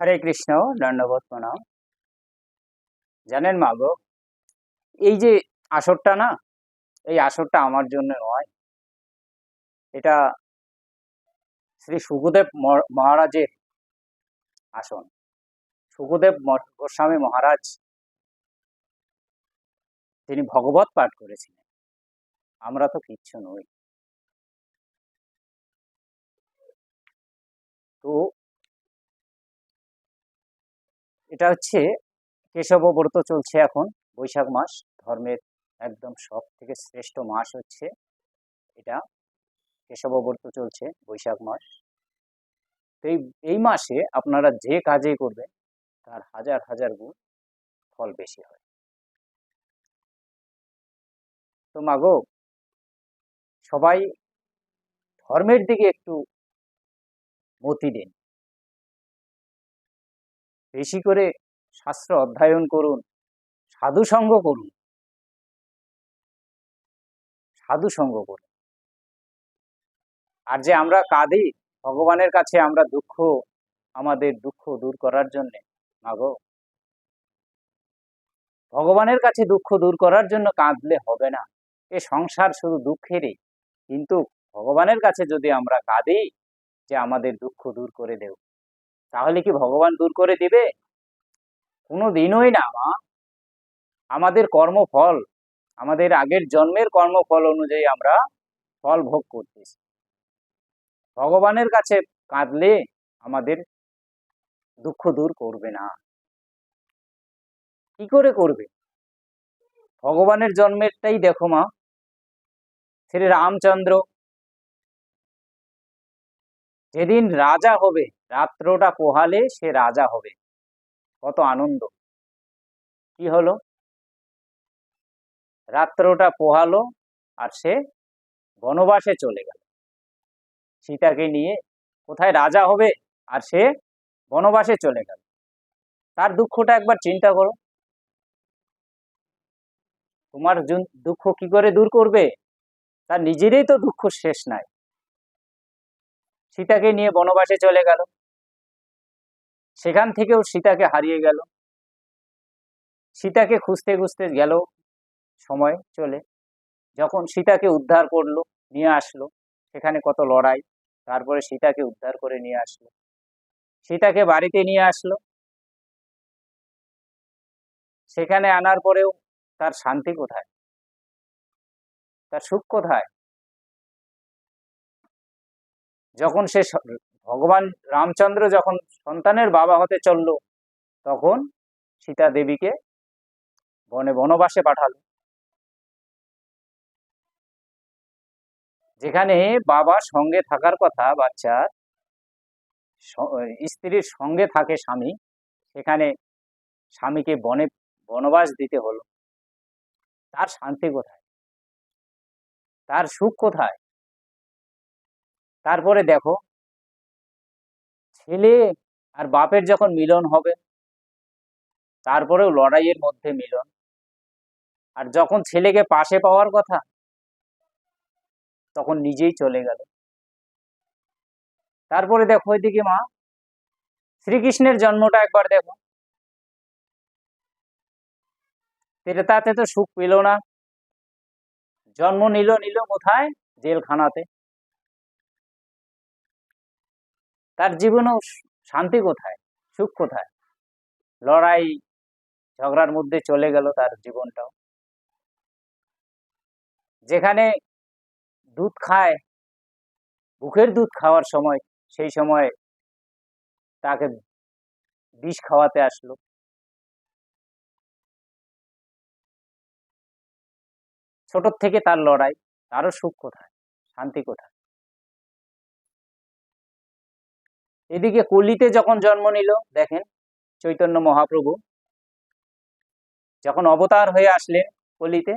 হরে কৃষ্ণ দণ্ডবোধ প্রণাম। জানেন মা গো এই যে আসরটা না, এই আসরটা আমার জন্য নয়। এটা শ্রী সুখদেব মহারাজের আসন। সুখদেব গোস্বামী মহারাজ, তিনি ভগবত পাঠ করেছিলেন। আমরা তো কিচ্ছু নই। তো এটা হচ্ছে কেশব ব্রত চলছে এখন, বৈশাখ মাস, ধর্মের একদম সব থেকে শ্রেষ্ঠ মাস হচ্ছে এটা কেশব ব্রত চলছে বৈশাখ মাস। তো এই এই মাসে আপনারা যে কাজই করবেন, তার হাজার হাজার গুণ ফল বেশি হয়। তো মাগো সবাই ধর্মের দিকে একটু মতি দিন। বেশি করে শাস্ত্র অধ্যয়ন করুন, সাধু সঙ্গ করুন। সাধু সঙ্গ করুন। আর যে আমরা কাঁদি, ভগবানের কাছে আমরা দুঃখ, আমাদের দুঃখ দূর করার জন্যে মাগো ভগবানের কাছে দুঃখ দূর করার জন্য কাঁদলে হবে না। এ সংসার শুধু দুঃখেরই। কিন্তু ভগবানের কাছে যদি আমরা কাঁদি, যে আমাদের দুঃখ দূর করে দেও তাহলে কি ভগবান দূর করে দিবে? কোনো দিনই না, মা। আমাদের কর্মফল, আমাদের আগের জন্মের কর্মফল অনুযায়ী আমরা ফল ভোগ করতেছি। ভগবানের কাছে কাঁদলে আমাদের দুঃখ দূর করবে না। কি করে করবে? ভগবানের জন্মেরটাই দেখো, মা। শ্রী রামচন্দ্র যেদিন রাজা হবে, রাত্রটা পোহালে সে রাজা হবে। কত আনন্দ। কি হলো? রাত্রটা পোহালো আর সে বনবাসে চলে গেল। সীতাকে নিয়ে কোথায় রাজা হবে আর সে বনবাসে চলে গেল। তার দুঃখটা একবার চিন্তা করো। তোমার দুঃখ কি করে দূর করবে? তার নিজেরই তো দুঃখ শেষ নাই। সীতাকে নিয়ে বনবাসে চলে গেল। সেখান থেকেও সীতাকে হারিয়ে গেল। সীতাকে খুঁজতে খুঁজতে গেল সময় চলে। যখন সীতাকে উদ্ধার করল, নিয়ে আসলো, সেখানে কত লড়াই, তারপরে সীতাকে উদ্ধার করে নিয়ে আসলো। সীতাকে বাড়িতে নিয়ে আসলো। সেখানে আনার পরেও তার শান্তি কোথায়? তার সুখ কোথায়? যখন সে ভগবান রামচন্দ্র যখন সন্তানের বাবা হতে চলল, তখন সীতা দেবীকে বনে বনবাসে পাঠালো। যেখানে বাবা সঙ্গে থাকার কথা বাচ্চার স্ত্রীর সঙ্গে থাকে স্বামী, সেখানে স্বামীকে বনে বনবাস দিতে হলো। তার শান্তি কোথায়? তার সুখ কোথায়? তারপরে দেখো, ছেলে আর বাপের যখন মিলন হবে, তারপরেও লড়াইয়ের মধ্যে মিলন। আর যখন ছেলেকে পাশে পাওয়ার কথা, তখন নিজেই চলে গেল। তারপরে দেখো ওইদিকে মা, শ্রীকৃষ্ণের জন্মটা একবার দেখো। তাতে তো সুখ পেল না। জন্ম নিল নিল কোথায়? জেলখানাতে। তার জীবনেও শান্তি কোথায়? সুখ কোথায়? লড়াই, ঝগড়ার মধ্যে চলে গেল তার জীবনটাও। যেখানে দুধ খায়, বুকের দুধ খাওয়ার সময়, সেই সময় তাকে বিষ খাওয়াতে আসলো। ছোট থেকে তার লড়াই, তারও সুখ কোথায়? শান্তি কোথায়? এদিকে কলিতে যখন জন্ম নিল, দেখেন চৈতন্য মহাপ্রভু, যখন অবতার হয়ে আসলেন কলিতে,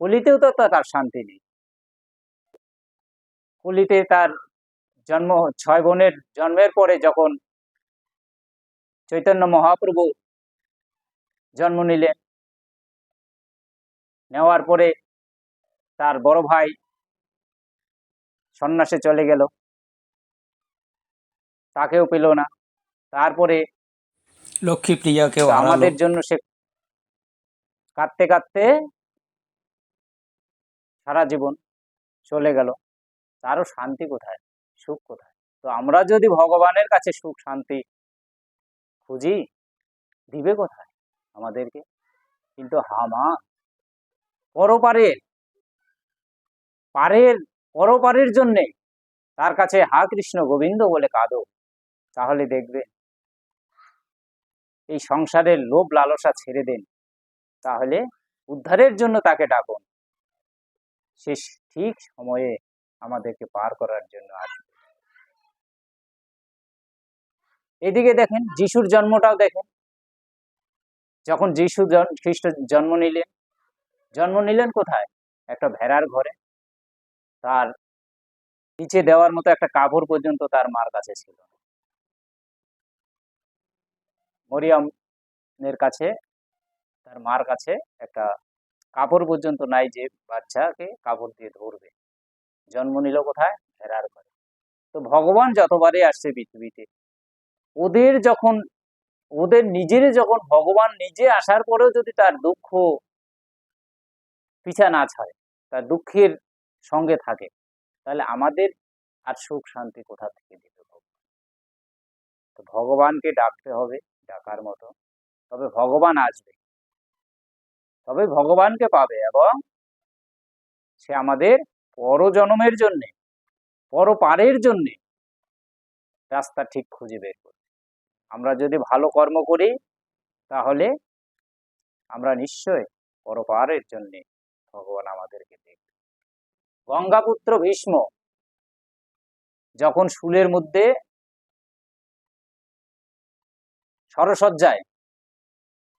কলিতেও তো তার শান্তি নেই। কলিতে তার জন্ম, ছয় বোনের জন্মের পরে যখন চৈতন্য মহাপ্রভু জন্ম নিলেন, নেওয়ার পরে তার বড় ভাই সন্ন্যাসে চলে গেল। তাকেও পেল না। তারপরে লক্ষ্মী প্রিয়াকেও তো আমাদের জন্য সে কাঁদতে কাঁদতে সারা জীবন চলে গেল। তারও শান্তি কোথায়? সুখ কোথায়? তো আমরা যদি ভগবানের কাছে সুখ শান্তি খুঁজি দিবে কোথায় আমাদেরকে? কিন্তু হামা পরপারের পারের পরপারের জন্যে তার কাছে হা কৃষ্ণ গোবিন্দ বলে কাঁদো। তাহলে দেখবে এই সংসারের লোভ লালসা ছেড়ে দেন। তাহলে উদ্ধারের জন্য তাকে ডাকুন। সে ঠিক সময়ে আমাদেরকে পার করার জন্য আসবে। এদিকে দেখেন, যিশুর জন্মটাও দেখেন। যখন যিশু খ্রিস্ট জন্ম নিলেন জন্ম নিলেন কোথায়? একটা ভেড়ার ঘরে। তার নিচে দেওয়ার মতো একটা কাপড় পর্যন্ত তার মার কাছে ছিল না। মরিয়মের কাছে, তার মার কাছে একটা কাপড় পর্যন্ত নাই যে বাচ্চাকে কাপড় দিয়ে ধরবে। জন্ম নিল কোথায়? ভেড়ার ঘরে। তো ভগবান যতবারে আসছে পৃথিবীতে, ওদের যখন, ওদের নিজের যখন ভগবান নিজে আসার পরেও যদি তার দুঃখ পিছা না ছাড়ে, তার দুঃখের সঙ্গে থাকে, তাহলে আমাদের আর সুখ শান্তি কোথা থেকে দিতে ভগবান? তো ভগবানকে ডাকতে হবে। ডাকার মতো। তবে ভগবান আসবে। তবে ভগবানকে পাবে এবং সে আমাদের পরজন্মের জন্যে, পরপারের জন্যে রাস্তা ঠিক খুঁজে বের করবে। আমরা যদি ভালো কর্ম করি, তাহলে আমরা নিশ্চয় পরপারের জন্যে ভগবান আমাদেরকে দেখবে। গঙ্গাপুত্র ভীষ্ম যখন শুলের মধ্যে সরসজ্জায়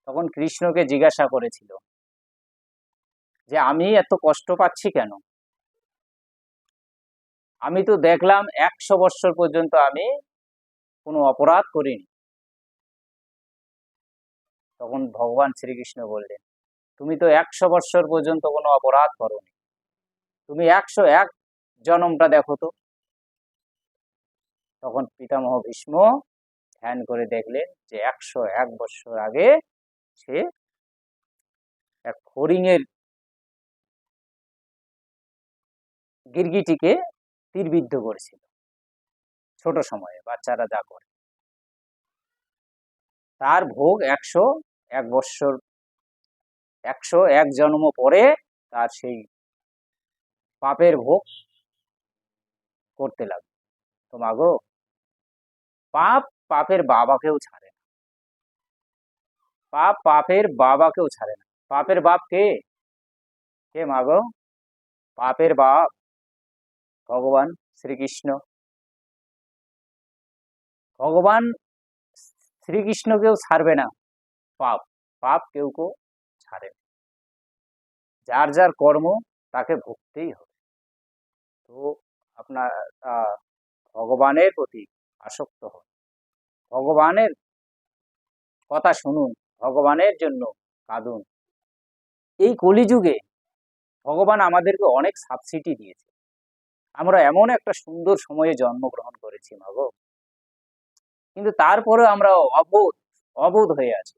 তখন কৃষ্ণকে জিজ্ঞাসা করেছিল, যে আমি এত কষ্ট পাচ্ছি কেন? আমি তো দেখলাম একশো বৎসর পর্যন্ত আমি কোনো অপরাধ করিনি। তখন ভগবান শ্রীকৃষ্ণ বললেন, তুমি তো একশো বৎসর পর্যন্ত কোনো অপরাধ করনি। তুমি একশো এক জনমটা দেখো তো। তখন পিতামহ ভীষ্ম ধ্যান করে দেখলেন যে একশো এক বৎসর আগে সে এক হরিণের গিরগিটিকে তীরবিদ্ধ করেছিল। ছোট সময়ে বাচ্চারা যা করে। তার ভোগ একশো এক বৎসর একশো এক জন্ম পরে তার সেই পাপের ভোগ করতে লাগবে তো মাগো পাপ পাপের বাবাকেও ছাড়ে না। পাপ পাপের বাবাকেও ছাড়ে না। পাপের বাপ কে? কে মাগো পাপের বাপ ভগবান শ্রীকৃষ্ণ। ভগবান শ্রীকৃষ্ণকেও ছাড়বে না। পাপ পাপ কেউ কেউ ছাড়ে। যার যার কর্ম তাকে ভুগতেই হবে। তো আপনার ভগবানের প্রতি আসক্ত হন। ভগবানের কথা শুনুন, ভগবানের জন্য কাঁদুন। এই কলিযুগে ভগবান আমাদেরকে অনেক সাবসিডি দিয়েছে। আমরা এমন একটা সুন্দর সময়ে জন্মগ্রহণ করেছি মাগো কিন্তু তারপরে আমরা অবোধ অবোধ হয়ে আছি।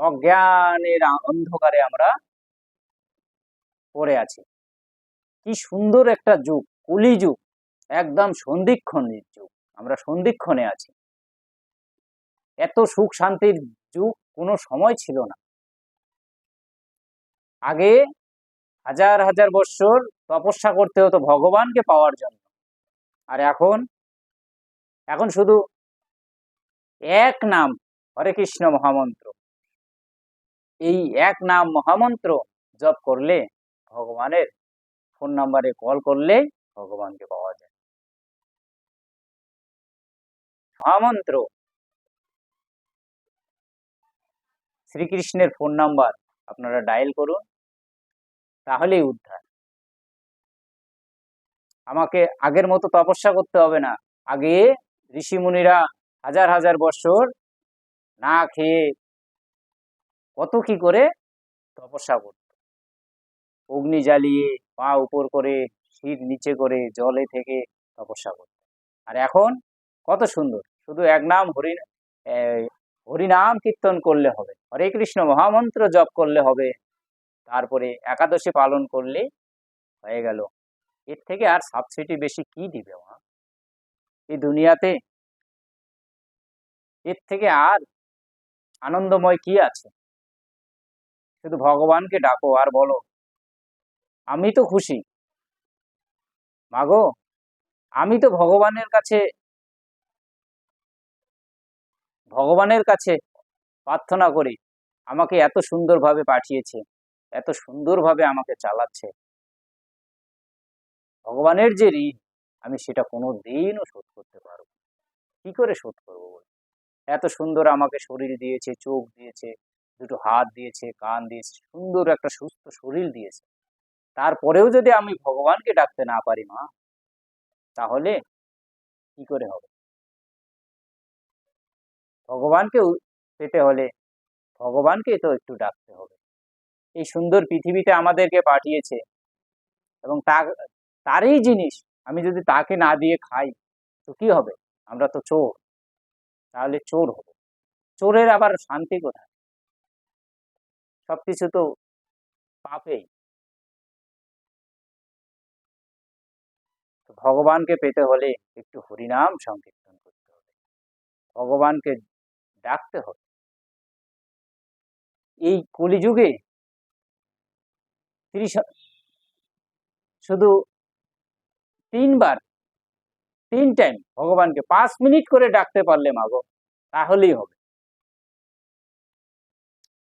অজ্ঞানের অন্ধকারে আমরা পড়ে আছি। কি সুন্দর একটা যুগ কলি যুগ একদম সন্ধিক্ষণের যুগ। আমরা সন্ধিক্ষণে আছি। এত সুখ শান্তির যুগ কোনো সময় ছিল না। আগে হাজার হাজার বৎসর তপস্যা করতে হতো ভগবানকে পাওয়ার জন্য। আর এখন এখন শুধু এক নাম, হরে কৃষ্ণ মহামন্ত্র। এই এক নাম মহামন্ত্র জপ করলে ভগবানের ফোন নাম্বারে কল করলে ভগবানকে পাওয়া যায়। মহামন্ত্র। শ্রীকৃষ্ণের ফোন নাম্বার আপনারা ডায়াল করুন, তাহলেই উদ্ধার। আমাকে আগের মতো তপস্যা করতে হবে না। আগে ঋষি মুনিরা হাজার হাজার বছর না খেয়ে কত কি করে তপস্যা করত। অগ্নি জ্বালিয়ে পা উপর করে শির নিচে করে জলে থেকে তপস্যা করত। আর এখন কত সুন্দর। শুধু এক নাম হরি হরিনাম কীর্তন করলে হবে। হরে কৃষ্ণ মহামন্ত্র জপ করলে হবে। তারপরে একাদশী পালন করলে হয়ে গেল। এর থেকে আর সাবসিডি বেশি কি দিবে মা? এই দুনিয়াতে এর থেকে আর আনন্দময় কি আছে? শুধু ভগবানকে ডাকো আর বলো, আমি তো খুশি। মাগো, আমি তো ভগবানের কাছে ভগবানের কাছে প্রার্থনা করি। আমাকে এত সুন্দরভাবে পাঠিয়েছে, এত সুন্দরভাবে আমাকে চালাচ্ছে ভগবানের যে ঋণ, আমি সেটা কোনো দিনও শোধ করতে পারব। কি করে শোধ করব বলো? এত সুন্দর আমাকে শরীর দিয়েছে, চোখ দিয়েছে, দুটো হাত দিয়েছে, কান দিয়েছে, সুন্দর একটা সুস্থ শরীর দিয়েছে তারপরেও যদি আমি ভগবানকে ডাকতে না পারি মা, তাহলে কি করে হবে ভগবানকে পেতে হলে ভগবানকে তো একটু ডাকতে হবে। এই সুন্দর পৃথিবীতে আমাদেরকে পাঠিয়েছে এবং তারই জিনিস, আমি যদি তাকে না দিয়ে খাই, তো কি হবে? আমরা তো চোর। তাহলে চোর হব। চোরের আবার শান্তি কোথায়? সবকিছু তো পাপেই। ভগবানকে পেতে হলে একটু হরিনাম সংকীর্তন করতে হবে। ভগবানকে ডাকতে হবে। এই কলিযুগে ত্রিশ শুধু তিনবার, তিন টাইম ভগবানকে পাঁচ মিনিট করে ডাকতে পারলে মাগো, তাহলেই হবে।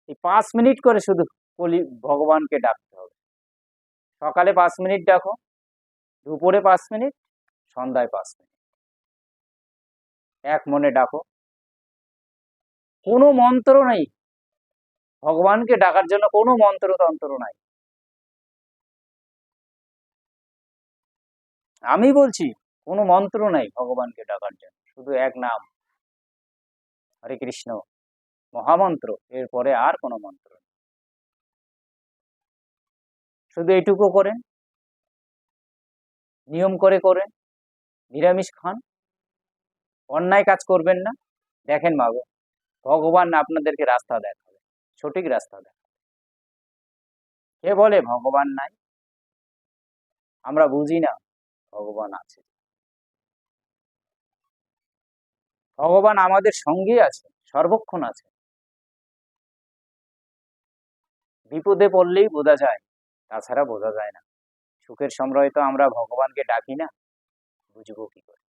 এই পাঁচ মিনিট করে শুধু কলি, ভগবানকে ডাকতে হবে। সকালে পাঁচ মিনিট ডাকো, দুপুরে পাঁচ মিনিট সন্ধ্যায় পাঁচ মিনিট এক মনে ডাকো। কোনো মন্ত্র নেই। ভগবানকে ডাকার জন্য কোনো মন্ত্র তন্ত্র নাই। আমি বলছি, কোনো মন্ত্র নাই ভগবানকে ডাকার জন্য, শুধু এক নাম। হরে কৃষ্ণ, মহামন্ত্র, এরপরে আর কোনো মন্ত্র শুধু এইটুকু করেন। নিয়ম করে করেন। নিরামিষ খান। অন্যায় কাজ করবেন না। দেখেন মাগো ভগবান আপনাদেরকে রাস্তা দেখাবে সঠিক রাস্তা দেখাবে কে বলে ভগবান নাই? আমরা বুঝি না ভগবান আছে। ভগবান আমাদের সঙ্গে আছে, সর্বক্ষণ আছে। বিপদে পড়লেই বোঝা যায়, তাছাড়া বোঝা যায় না। সুখের সময় তো আমরা ভগবানকে ডাকি না, বুঝব কি করে?